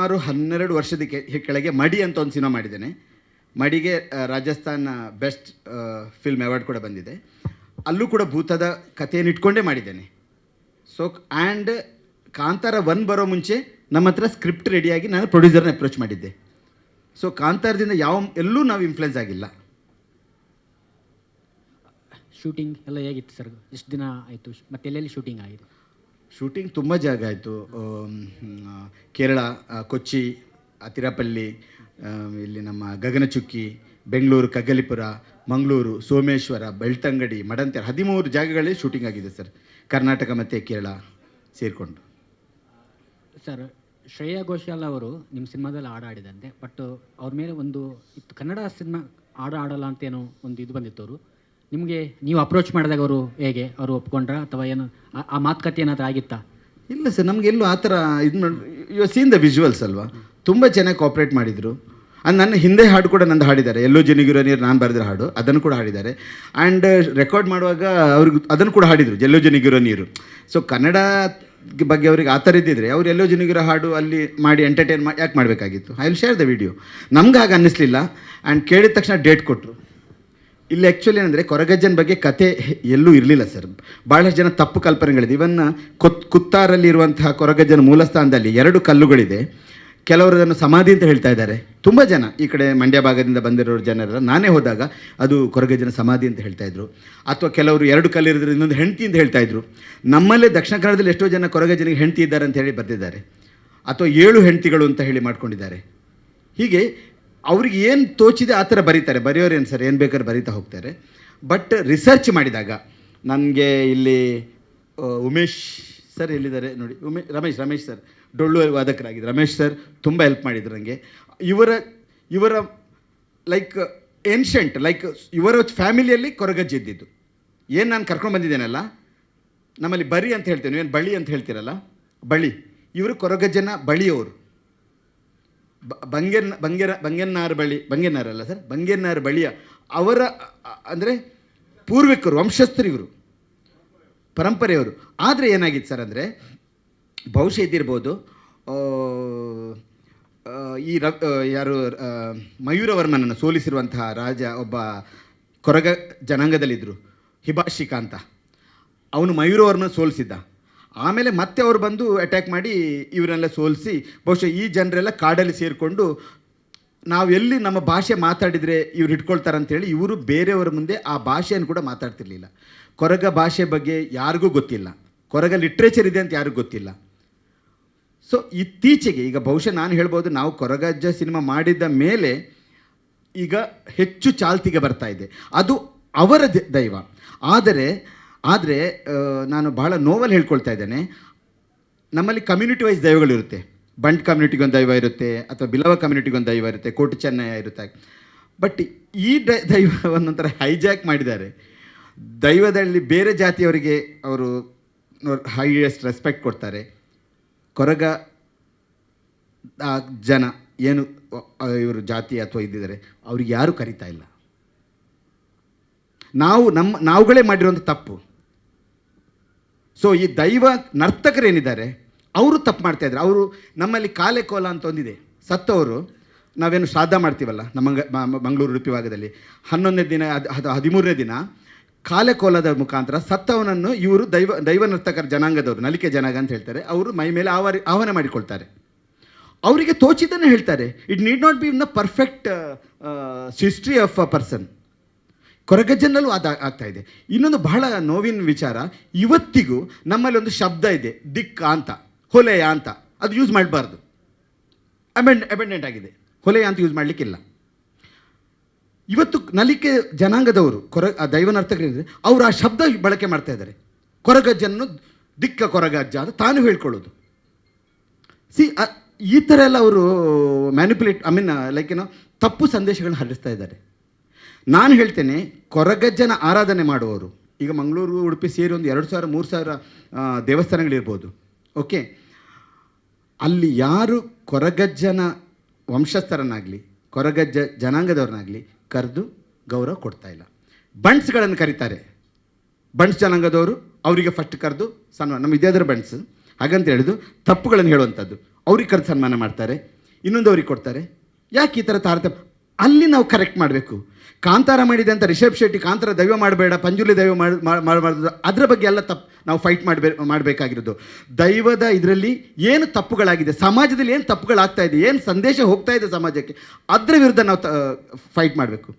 ಸುಮಾರು ಹನ್ನೆರಡು ವರ್ಷದ ಕೆಳಗೆ ಮಡಿ ಅಂತ ಒಂದು ಸಿನಿಮಾ ಮಾಡಿದ್ದೇನೆ. ಮಡಿಗೆ ರಾಜಸ್ಥಾನ ಬೆಸ್ಟ್ ಫಿಲ್ಮ್ ಅವಾರ್ಡ್ ಕೂಡ ಬಂದಿದೆ. ಅಲ್ಲೂ ಕೂಡ ಭೂತದ ಕಥೆಯನ್ನು ಇಟ್ಕೊಂಡೇ ಮಾಡಿದ್ದೇನೆ. ಸೊ ಆ್ಯಂಡ್ ಕಾಂತಾರ ಒನ್ ಬರೋ ಮುಂಚೆ ನಮ್ಮ ಹತ್ರ ಸ್ಕ್ರಿಪ್ಟ್ ರೆಡಿಯಾಗಿ ನಾನು ಪ್ರೊಡ್ಯೂಸರ್ನ ಅಪ್ರೋಚ್ ಮಾಡಿದ್ದೆ. ಸೊ ಕಾಂತಾರದಿಂದ ಯಾವ, ಎಲ್ಲೂ ನಾವು ಇನ್ಫ್ಲುಯೆನ್ಸ್ ಆಗಿಲ್ಲ. ಶೂಟಿಂಗ್ ಎಲ್ಲ ಹೇಗಿತ್ತು ಸರ್ ಎಷ್ಟು ದಿನ ಆಯಿತು? ಮತ್ತೆ ಎಲ್ಲೆಲ್ಲಿ ಶೂಟಿಂಗ್ ಆಗಿದೆ? ಶೂಟಿಂಗ್ ತುಂಬ ಜಾಗ ಆಯಿತು. ಕೇರಳ ಕೊಚ್ಚಿ ಅತಿರಪಲ್ಲಿ ಇಲ್ಲಿ ನಮ್ಮ ಗಗನಚುಕ್ಕಿ, ಬೆಂಗಳೂರು, ಕಗ್ಗಲಿಪುರ, ಮಂಗಳೂರು, ಸೋಮೇಶ್ವರ, ಬೆಳ್ತಂಗಡಿ ಮಡಂತೆ ಹದಿಮೂರು ಜಾಗಗಳಲ್ಲಿ ಶೂಟಿಂಗ್ ಆಗಿದೆ ಸರ್. ಕರ್ನಾಟಕ ಮತ್ತು ಕೇರಳ ಸೇರಿಕೊಂಡು. ಸರ್, ಶ್ರೇಯಾ ಘೋಷಾಲ್ ಅವರು ನಿಮ್ಮ ಸಿನಿಮಾದಲ್ಲಿ ಹಾಡು ಆಡಿದಂತೆ ಬಟ್ ಅವ್ರ ಮೇಲೆ ಒಂದು ಕನ್ನಡ ಸಿನಿಮಾ ಹಾಡು ಆಡಲ್ಲ ಅಂತ ಏನೋ ಒಂದು ಇದು ಬಂದಿತ್ತು ಅವರು. ನಿಮಗೆ ನೀವು ಅಪ್ರೋಚ್ ಮಾಡಿದಾಗ ಅವರು ಹೇಗೆ? ಅವರು ಒಪ್ಕೊಂಡ್ರ? ಅಥವಾ ಏನು, ಆ- ಮಾತುಕತೆ ಏನಾದರೂ ಆಗಿತ್ತಾ? ಇಲ್ಲ ಸರ್ ನಮಗೆಲ್ಲೂ ಆ ಥರ ಇದು ಮಾಡಿ ಯು ಸೀನ್ ದ ವಿಜುವಲ್ಸ್ ಅಲ್ವಾ? ತುಂಬ ಚೆನ್ನಾಗಿ ಕೋಪ್ರೇಟ್ ಮಾಡಿದರು. ಅದು ನನ್ನ ಹಿಂದೆ ಹಾಡು ಕೂಡ ನಂದು ಹಾಡಿದ್ದಾರೆ. ಎಲ್ಲೋ ಜನಗಿರೋ ನೀರು ನಾನು ಬರೆದಿರೋ ಹಾಡು, ಅದನ್ನು ಕೂಡ ಹಾಡಿದ್ದಾರೆ. ಆ್ಯಂಡ್ ರೆಕಾರ್ಡ್ ಮಾಡುವಾಗ ಅವ್ರಿಗೆ ಅದನ್ನು ಕೂಡ ಹಾಡಿದರು, ಎಲ್ಲೋ ಜನಗಿರೋ ನೀರು. ಸೊ ಕನ್ನಡ ಬಗ್ಗೆ ಅವ್ರಿಗೆ ಆ ಥರ ಇದ್ದಿದ್ರೆ, ಅವ್ರು ಎಲ್ಲೋ ಜನಗಿರೋ ಹಾಡು ಅಲ್ಲಿ ಮಾಡಿ ಎಂಟರ್ಟೈನ್ ಮಾಡಿ ಯಾಕೆ ಮಾಡಬೇಕಾಗಿತ್ತು? I will share the video ನಮ್ಗೆ ಹಾಗೆ ಅನ್ನಿಸ್ಲಿಲ್ಲ. ಆ್ಯಂಡ್ ಕೇಳಿದ ತಕ್ಷಣ ಡೇಟ್ ಕೊಟ್ಟರು ಇಲ್ಲಿ ಆ್ಯಕ್ಚುಲಿ ಏನಂದರೆ ಕೊರಗಜ್ಜನ ಬಗ್ಗೆ ಕತೆ ಎಲ್ಲೂ ಇರಲಿಲ್ಲ ಸರ್ ಭಾಳಷ್ಟು ಜನ ತಪ್ಪು ಕಲ್ಪನೆಗಳಿದೆ. ಇವನ್ನ ಕೊತ್, ಕುತ್ತಾರಲ್ಲಿರುವಂತಹ ಕೊರಗಜ್ಜನ ಮೂಲಸ್ಥಾನದಲ್ಲಿ ಎರಡು ಕಲ್ಲುಗಳಿದೆ. ಕೆಲವರು ಅದನ್ನು ಸಮಾಧಿ ಅಂತ ಹೇಳ್ತಾ ಇದ್ದಾರೆ. ತುಂಬ ಜನ ಈ ಕಡೆ ಮಂಡ್ಯ ಭಾಗದಿಂದ ಬಂದಿರೋರು ಜನರೆಲ್ಲ. ನಾನೇ ಹೋದಾಗ ಅದು ಕೊರಗಜ್ಜನ ಸಮಾಧಿ ಅಂತ ಹೇಳ್ತಾ ಇದ್ರು. ಅಥವಾ ಕೆಲವರು ಎರಡು ಕಲ್ಲಿರೋದ್ರಿಂದ ಇನ್ನೊಂದು ಹೆಂಡತಿ ಅಂತ ಹೇಳ್ತಾ ಇದ್ರು. ನಮ್ಮಲ್ಲೇ ದಕ್ಷಿಣ ಕನ್ನಡದಲ್ಲಿ ಎಷ್ಟೋ ಜನ ಕೊರಗಜ್ಜನಿಗೆ ಹೆಂಡತಿ ಇದ್ದಾರೆ ಅಂತ ಹೇಳಿ ಬರ್ತಿದ್ದಾರೆ. ಅಥವಾ ಏಳು ಹೆಂಡತಿಗಳು ಅಂತ ಹೇಳಿ ಮಾಡ್ಕೊಂಡಿದ್ದಾರೆ. ಹೀಗೆ ಅವ್ರಿಗೆ ಏನು ತೋಚಿದೆ ಆ ಥರ ಬರೀತಾರೆ. ಬರೆಯೋರು ಏನು ಸರ್, ಏನು ಬೇಕಾದ್ರೆ ಬರೀತಾ ಹೋಗ್ತಾರೆ. ಬಟ್ ರಿಸರ್ಚ್ ಮಾಡಿದಾಗ, ನನಗೆ ಇಲ್ಲಿ ಉಮೇಶ್ ಸರ್ ಎಲ್ಲಿದ್ದಾರೆ ನೋಡಿ, ಉಮೇ, ರಮೇಶ್ ರಮೇಶ್ ಸರ್, ಡೊಳ್ಳು ವಾದಕರಾಗಿದ್ದು ರಮೇಶ್ ಸರ್ ತುಂಬ ಹೆಲ್ಪ್ ಮಾಡಿದ್ರು ನನಗೆ ಇವರ ಇವರ ಲೈಕ್ ಏನ್ಷಂಟ್ ಲೈಕ್ ಇವರ ಫ್ಯಾಮಿಲಿಯಲ್ಲಿ ಕೊರಗಜ್ಜಿ ಇದ್ದಿದ್ದು. ಏನು ನಾನು ಕರ್ಕೊಂಡು ಬಂದಿದ್ದೇನಲ್ಲ? ನಮ್ಮಲ್ಲಿ ಬರಿ ಅಂತ ಹೇಳ್ತೇನೆ, ಏನು ಬಳಿ ಅಂತ ಹೇಳ್ತೀರಲ್ಲ? ಬಳಿ. ಇವರು ಕೊರಗಜ್ಜನ ಬಳಿಯವರು. ಬಂಗೆನ್ ಬಂಗೆರ ಬಂಗೆನ್ನಾರ ಬಳಿ ಬಂಗೆನ್ನಾರಲ್ಲ ಸರ್? ಬಂಗೆನ್ನಾರ ಬಳಿಯ ಅವರ ಅಂದರೆ ಪೂರ್ವಿಕರು, ವಂಶಸ್ಥರು ಇವರು, ಪರಂಪರೆಯವರು. ಆದರೆ ಏನಾಗಿತ್ತು ಸರ್ ಅಂದರೆ ಬಹುಶಃ ಇದ್ದಿರ್ಬೋದು ಈ ರ ಯಾರು ಮಯೂರವರ್ಮನನ್ನು ಸೋಲಿಸಿರುವಂತಹ ರಾಜ ಒಬ್ಬ ಕೊರಗ ಜನಾಂಗದಲ್ಲಿದ್ದರು ಹಿಬಾಶಿಕ ಅಂತ. ಅವನು ಮಯೂರವರ್ಮನ ಸೋಲಿಸಿದ್ದ. ಆಮೇಲೆ ಮತ್ತೆ ಅವರು ಬಂದು ಅಟ್ಯಾಕ್ ಮಾಡಿ ಇವರೆಲ್ಲ ಸೋಲಿಸಿ, ಬಹುಶಃ ಈ ಜನರೆಲ್ಲ ಕಾಡಲ್ಲಿ ಸೇರಿಕೊಂಡು ನಾವು ಎಲ್ಲಿ ನಮ್ಮ ಭಾಷೆ ಮಾತಾಡಿದರೆ ಇವ್ರು ಇಟ್ಕೊಳ್ತಾರೆ ಅಂತೇಳಿ ಇವರು ಬೇರೆಯವರ ಮುಂದೆ ಆ ಭಾಷೆಯನ್ನು ಕೂಡ ಮಾತಾಡ್ತಿರ್ಲಿಲ್ಲ. ಕೊರಗ ಭಾಷೆ ಬಗ್ಗೆ ಯಾರಿಗೂ ಗೊತ್ತಿಲ್ಲ. ಕೊರಗ ಲಿಟ್ರೇಚರ್ ಇದೆ ಅಂತ ಯಾರಿಗೂ ಗೊತ್ತಿಲ್ಲ. ಸೊ ಇತ್ತೀಚೆಗೆ ಈಗ ಬಹುಶಃ ನಾನು ಹೇಳ್ಬೋದು ನಾವು ಕೊರಗಜ್ಜ ಸಿನಿಮಾ ಮಾಡಿದ ಮೇಲೆ ಈಗ ಹೆಚ್ಚು ಚಾಲ್ತಿಗೆ ಬರ್ತಾ ಇದೆ. ಅದು ಅವರ ದೈವ. ಆದರೆ ಆದರೆ ನಾನು ಬಹಳ ನೋವಲ್ಲಿ ಹೇಳ್ಕೊಳ್ತಾ ಇದ್ದೇನೆ. ನಮ್ಮಲ್ಲಿ ಕಮ್ಯುನಿಟಿ ವೈಸ್ ದೈವಗಳಿರುತ್ತೆ ಬಂಟ್ ಕಮ್ಯುನಿಟಿಗೊಂದು ದೈವ ಇರುತ್ತೆ, ಅಥವಾ ಬಿಲವ ಕಮ್ಯುನಿಟಿಗೊಂದು ದೈವ ಇರುತ್ತೆ, ಕೋಟು ಚೆನ್ನೈ ಇರುತ್ತೆ. ಬಟ್ ಈ ದೈವ ದೈವವನ್ನೊಂಥರ ಹೈಜಾಕ್ ಮಾಡಿದ್ದಾರೆ. ದೈವದಲ್ಲಿ ಬೇರೆ ಜಾತಿಯವರಿಗೆ ಅವರು ಹೈಯೆಸ್ಟ್ ರೆಸ್ಪೆಕ್ಟ್ ಕೊಡ್ತಾರೆ. ಕೊರಗ ಜನ ಏನು ಇವರು ಜಾತಿ ಅಥವಾ ಇದ್ದಿದ್ದಾರೆ, ಅವ್ರಿಗೆ ಯಾರೂ ಕರಿತಾ ಇಲ್ಲ. ನಾವು ನಮ್ಮ, ನಾವುಗಳೇ ಮಾಡಿರುವಂಥ ತಪ್ಪು. ಸೊ ಈ ದೈವ ನರ್ತಕರೇನಿದ್ದಾರೆ, ಅವರು ತಪ್ಪು ಮಾಡ್ತಾ ಇದ್ದಾರೆ ಅವರು ನಮ್ಮಲ್ಲಿ ಕಾಲೆ ಕೋಲ ಅಂತ ಒಂದಿದೆ. ಸತ್ತವರು ನಾವೇನು ಶ್ರಾದ್ದ ಮಾಡ್ತೀವಲ್ಲ, ನಮ್ಮ ಮಂಗಳೂರು ಉಡುಪಿ ಭಾಗದಲ್ಲಿ. ಹನ್ನೊಂದನೇ ದಿನ ಅದು ಹದಿಮೂರನೇ ದಿನ, ಕಾಲೆ ಕೋಲದ ಮುಖಾಂತರ ಸತ್ತವನನ್ನು ಇವರು ದೈವ ದೈವ ನರ್ತಕರ ಜನಾಂಗದವರು, ನಲಿಕೆ ಜನಾಂಗ ಅಂತ ಹೇಳ್ತಾರೆ. ಅವರು ಮೈ ಮೇಲೆ ಆವಾರಿ, ಆಹ್ವಾನ ಮಾಡಿಕೊಳ್ತಾರೆ. ಅವರಿಗೆ ತೋಚಿದ್ದನ್ನು ಹೇಳ್ತಾರೆ. It need not be in the perfect history of a person ಕೊರಗಜ್ಜನಲ್ಲೂ ಅದು ಆಗ್ತಾ ಇದೆ. ಇನ್ನೊಂದು ಬಹಳ ನೋವಿನ ವಿಚಾರ, ಇವತ್ತಿಗೂ ನಮ್ಮಲ್ಲಿ ಒಂದು ಶಬ್ದ ಇದೆ, ದಿಕ್ಕ ಅಂತ, ಹೊಲೆಯ ಅಂತ. ಅದು ಯೂಸ್ ಮಾಡಬಾರ್ದು. ಅಬೆಂಡ್ ಅಬೆಂಡೆಂಟ್ ಆಗಿದೆ. ಹೊಲೆಯ ಅಂತ ಯೂಸ್ ಮಾಡಲಿಕ್ಕಿಲ್ಲ. ಇವತ್ತು ನಲಿಕೆ ಜನಾಂಗದವರು, ಕೊರ, ಆ ದೈವನರ್ತಕರಿದ್ದಾರೆ ಅವರು ಆ ಶಬ್ದ ಬಳಕೆ ಮಾಡ್ತಾ ಇದ್ದಾರೆ. ಕೊರಗಜ್ಜನ್ನು ದಿಕ್ಕ ಕೊರಗಜ್ಜ ಅಂತ ತಾನು ಹೇಳ್ಕೊಳ್ಳೋದು. ಸಿ ಈ ಥರ ಎಲ್ಲ ಅವರು ಮ್ಯಾನಿಪುಲೇಟ್ ಐ ಮೀನ್ ಲೈಕ್ ಏನೋ ತಪ್ಪು ಸಂದೇಶಗಳನ್ನ ಹರಡಿಸ್ತಾ ಇದ್ದಾರೆ. ನಾನು ಹೇಳ್ತೇನೆ, ಕೊರಗಜ್ಜನ ಆರಾಧನೆ ಮಾಡುವವರು, ಈಗ ಮಂಗಳೂರು, ಉಡುಪಿ ಸೇರಿ ಒಂದು ಎರಡು ಸಾವಿರ, ಮೂರು ಸಾವಿರ ದೇವಸ್ಥಾನಗಳಿರ್ಬೋದು, ಓಕೆ? ಅಲ್ಲಿ ಯಾರು ಕೊರಗಜ್ಜನ ವಂಶಸ್ಥರನ್ನಾಗಲಿ, ಕೊರಗಜ್ಜ ಜನಾಂಗದವ್ರನ್ನಾಗಲಿ ಕರೆದು ಗೌರವ ಕೊಡ್ತಾ ಇಲ್ಲ. ಬಂಟ್ಸ್ಗಳನ್ನು ಕರೀತಾರೆ. ಬಂಟ್ಸ್ ಜನಾಂಗದವರು, ಅವರಿಗೆ ಫಸ್ಟ್ ಕರೆದು ಸನ್ಮಾನ, ನಮ್ಮ ವಿದ್ಯಾಧರ ಬಂಟ್ಸ್ ಹಾಗಂತ ಹೇಳಿದು ತಪ್ಪುಗಳನ್ನು ಹೇಳುವಂಥದ್ದು, ಅವ್ರಿಗೆ ಕರೆದು ಸನ್ಮಾನ ಮಾಡ್ತಾರೆ, ಇನ್ನೊಂದು ಅವ್ರಿಗೆ ಕೊಡ್ತಾರೆ. ಯಾಕೆ ಈ ಥರ ತಾರತಮ್ಯ? ಅಲ್ಲಿ ನಾವು ಕರೆಕ್ಟ್ ಮಾಡಬೇಕು. ಕಾಂತಾರ ಮಾಡಿದೆ ಅಂತ ರಿಷಬ್ ಶೆಟ್ಟಿ ಕಾಂತಾರ ದೈವ ಮಾಡಬೇಡ, ಪಂಜುಲಿ ದೈವ ಮಾಡಬಾರ್ದು, ಅದರ ಬಗ್ಗೆ ಎಲ್ಲ ತಪ್ಪು ನಾವು ಫೈಟ್ ಮಾಡಬೇ, ಮಾಡಬೇಕಾಗಿರೋದು. ದೈವದ ಇದರಲ್ಲಿ ಏನು ತಪ್ಪುಗಳಾಗಿದೆ, ಸಮಾಜದಲ್ಲಿ ಏನು ತಪ್ಪುಗಳಾಗ್ತಾ ಇದೆ, ಏನು ಸಂದೇಶ ಹೋಗ್ತಾ ಇದೆ ಸಮಾಜಕ್ಕೆ, ಅದರ ವಿರುದ್ಧ ನಾವು ಫೈಟ್ ಮಾಡಬೇಕು.